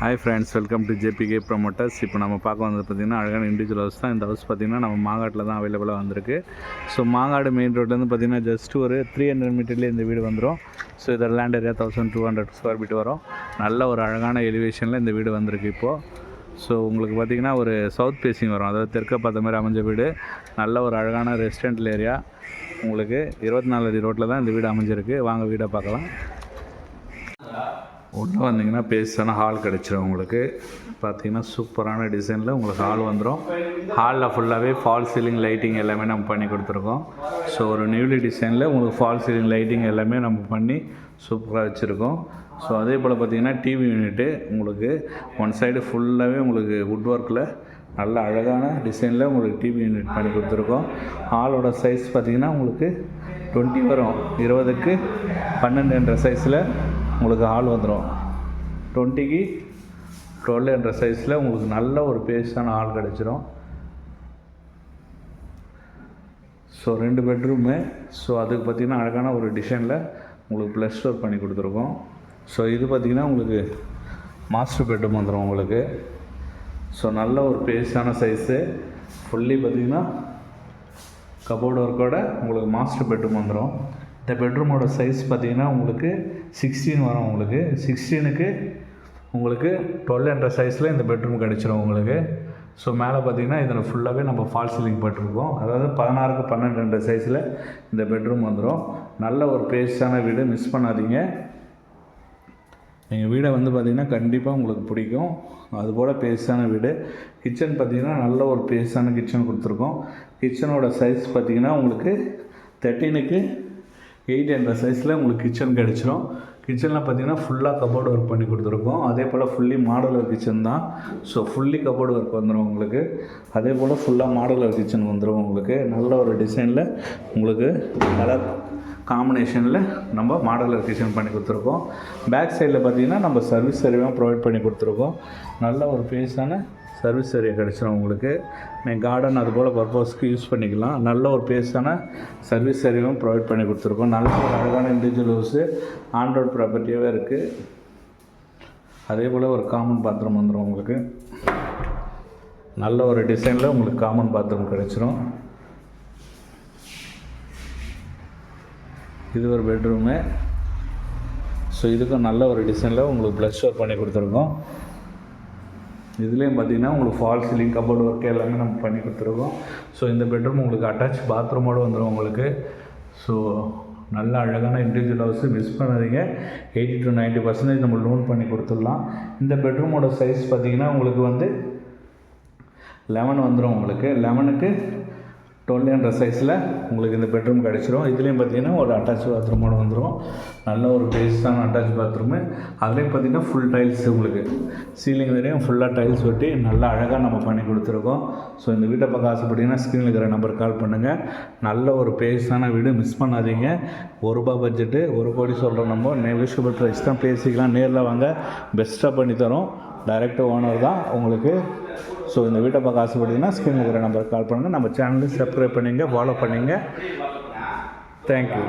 Hi friends welcome to JBK promoters இப்போ நம்ம பார்க்க வந்தது பார்த்திங்கன்னா அழகான இண்டிவிஜுவல் ஹவுஸ் தான். இந்த ஹவுஸ் பார்த்திங்கன்னா நம்ம மாங்காட்டில் தான் அவைலபிளாக வந்திருக்கு. ஸோ மாங்காடு மெயின் ரோட்லேருந்து பார்த்திங்கன்னா ஜஸ்ட் ஒரு த்ரீ ஹண்ட்ரட் மீட்டர்லேயே இந்த வீடு வந்துடும் ஸோ இதோட land area thousand two hundred square feet வரும். நல்ல ஒரு அழகான எலிவேஷனில் இந்த வீடு வந்திருக்கு இப்போது ஸோ உங்களுக்கு பார்த்திங்கன்னா ஒரு சவுத் ஃபேஸிங் வரும். அதாவது தெற்க பார்த்த மாதிரி அமைஞ்ச வீடு. நல்ல ஒரு அழகான ரெசிடென்டல் ஏரியா உங்களுக்கு இருபத்தி நாலு ரோட்டில் தான் இந்த வீடு அமைஞ்சிருக்கு. வாங்க வீடை பார்க்கலாம். உள்ளே வந்தீங்கன்னா பேஸான ஹால் கிடச்சிரும் உங்களுக்கு. பார்த்தீங்கன்னா சூப்பரான டிசைனில் உங்களுக்கு ஹால் வந்துடும் ஹாலில் ஃபுல்லாகவே ஃபால் சீலிங் லைட்டிங் எல்லாமே நம்ம பண்ணி கொடுத்துருக்கோம். ஸோ ஒரு நியூலி டிசைனில் உங்களுக்கு ஃபால் சீலிங் லைட்டிங் எல்லாமே நம்ம பண்ணி சூப்பராக வச்சுருக்கோம். ஸோ அதே போல் பார்த்தீங்கன்னா டிவி யூனிட்டு உங்களுக்கு ஒன் சைடு ஃபுல்லாகவே உங்களுக்கு வுட் ஒர்க்கில் நல்ல அழகான டிசைனில் உங்களுக்கு டிவி யூனிட் பண்ணி கொடுத்துருக்கோம். ஹாலோட சைஸ் பார்த்தீங்கன்னா உங்களுக்கு டுவெண்ட்டி வரும். இருபதுக்கு பன்னெண்டுன்ற சைஸில் உங்களுக்கு ஹால் வந்துடும் டுவெண்ட்டிக்கு டுவெல் என்ற சைஸில் உங்களுக்கு நல்ல ஒரு பேஸான ஹால் கிடச்சிரும். ஸோ ரெண்டு பெட்ரூமு ஸோ அதுக்கு பார்த்திங்கன்னா அழகான ஒரு டிசைனில் உங்களுக்கு ப்ளஸ் ஸ்டோர் பண்ணி கொடுத்துருக்கோம். ஸோ இது பார்த்திங்கன்னா உங்களுக்கு மாஸ்டர் பெட்ரூம் வந்துடும் உங்களுக்கு. ஸோ நல்ல ஒரு பேஸான சைஸு ஃபுல்லி பார்த்திங்கன்னா கபோர்டு ஒர்க்கோட உங்களுக்கு மாஸ்டர் பெட்ரூம் வந்துடும் இந்த பெட்ரூமோட சைஸ் பார்த்திங்கன்னா உங்களுக்கு சிக்ஸ்டீன் வரும் உங்களுக்கு. சிக்ஸ்டீனுக்கு உங்களுக்கு டுவெல் என்ற சைஸில் இந்த பெட்ரூம் கிடச்சிரும் உங்களுக்கு. ஸோ மேலே பார்த்தீங்கன்னா இதில் ஃபுல்லாகவே நம்ம ஃபால் சீலிங் போட்டிருக்கோம். அதாவது பதினாறுக்கு பன்னெண்டு என்ற சைஸில் இந்த பெட்ரூம் வந்துடும் நல்ல ஒரு பேஸ்டான வீடு மிஸ் பண்ணாதீங்க. எங்கள் வீடை வந்து பார்த்திங்கன்னா கண்டிப்பாக உங்களுக்கு பிடிக்கும். அதுபோல் பேஸான வீடு. கிச்சன் பார்த்திங்கன்னா நல்ல ஒரு பேஸான கிச்சன் கொடுத்துருக்கோம். கிச்சனோட சைஸ் பார்த்திங்கன்னா உங்களுக்கு தேர்ட்டீனுக்கு எயிட் என்ற சைஸில் உங்களுக்கு கிச்சன் கிடச்சிரும். கிச்சனில் பார்த்தீங்கன்னா ஃபுல்லாக கபோர்டு ஒர்க் பண்ணி கொடுத்துருக்கோம். அதே போல் ஃபுல்லி மாடலர் கிச்சன் தான். ஸோ ஃபுல்லி கபோர்டு ஒர்க் வந்துடும் உங்களுக்கு. அதே போல் ஃபுல்லாக மாடலர் கிச்சன் வந்துடும் உங்களுக்கு. நல்ல ஒரு டிசைனில் உங்களுக்கு கலர் காம்பினேஷனில் நம்ம மாடலர் கிச்சன் பண்ணி கொடுத்துருக்கோம். பேக் சைடில் பார்த்தீங்கன்னா நம்ம சர்வீஸ் சர்வீஸும் ப்ரொவைட் பண்ணி கொடுத்துருக்கோம். நல்ல ஒரு பேஸான சர்வீஸ் ஏரியா கிடச்சிரும் உங்களுக்கு. நீங்கள் கார்டன் அது போல் பர்பஸ்க்கு யூஸ் பண்ணிக்கலாம். நல்ல ஒரு பேஸான சர்வீஸ் ஏரியாவும் ப்ரொவைட் பண்ணி கொடுத்துருக்கோம். நல்ல ஒரு அழகான இண்டிவிஜுவல் ஹவுஸு ஆண்ட்ராய்ட் ப்ராப்பர்ட்டியாகவே இருக்குது அதே போல் ஒரு காமன் பாத்ரூம் வந்துடும் உங்களுக்கு. நல்ல ஒரு டிசைனில் உங்களுக்கு காமன் பாத்ரூம் கிடச்சிரும். இது ஒரு பெட்ரூமு ஸோ இதுக்கும் நல்ல ஒரு டிசைனில் உங்களுக்கு ப்ளஸ் ஒர்க் பண்ணி கொடுத்துருக்கோம். இதுலேயும் பார்த்தீங்கன்னா உங்களுக்கு ஃபால் சீலிங் கபோர்டு ஒர்க் எல்லாமே நம்ம பண்ணி கொடுத்துருக்கோம். ஸோ இந்த பெட்ரூம் உங்களுக்கு அட்டாச் பாத்ரூமோடு வந்துடும் உங்களுக்கு. ஸோ நல்ல அழகான இண்டிவிஜுவல் ஹவுஸு மிஸ் பண்ணாதீங்க. எயிட்டி டு நைன்ட்டி பர்சன்டேஜ் நம்ம லோன் பண்ணி கொடுத்துடலாம். இந்த பெட்ரூமோட சைஸ் பார்த்திங்கன்னா உங்களுக்கு வந்து லெவன் வந்துடும் உங்களுக்கு. லெவனுக்கு டுவெல் என்ற சைஸில் உங்களுக்கு இந்த பெட்ரூம் கிடச்சிரும். இதுலேயும் பார்த்தீங்கன்னா ஒரு அட்டாச் பாத்ரூமோடு வந்துடும் நல்ல ஒரு பேஸ்டான அட்டாச் பாத்ரூமு அதுலேயும் பார்த்தீங்கன்னா ஃபுல் டைல்ஸ் உங்களுக்கு. சீலிங் வரையும் ஃபுல்லாக டைல்ஸ் ஒட்டி நல்லா அழகாக நம்ம பண்ணி கொடுத்துருக்கோம். ஸோ இந்த வீட்டை பார்க்க ஆசைப்பட்டீங்கன்னா ஸ்க்ரீனில் இருக்கிற நம்பருக்கு கால் பண்ணுங்கள் நல்ல ஒரு பேஸ்டான வீடு மிஸ் பண்ணாதீங்க. ஒரு ரூபா பட்ஜெட்டு ஒரு கோடி சொல்கிற நம்ம. நெகோஷியபிள் ப்ரைஸ் தான். பேசிக்கலாம். நேரில் வாங்க. பெஸ்ட்டாக பண்ணி தரோம். டைரக்ட் ஓனர் தான். உங்களுக்கு ஸோ இந்த வீட்டை பார்க்க ஆசைப்பட்டீங்கன்னா ஸ்க்ரீனில் இருக்கிற நம்பருக்கு கால் பண்ணுங்கள் நம்ம சேனலுக்கு சப்ஸ்கிரைப் பண்ணிங்க ஃபாலோ பண்ணிங்க. தேங்க்யூ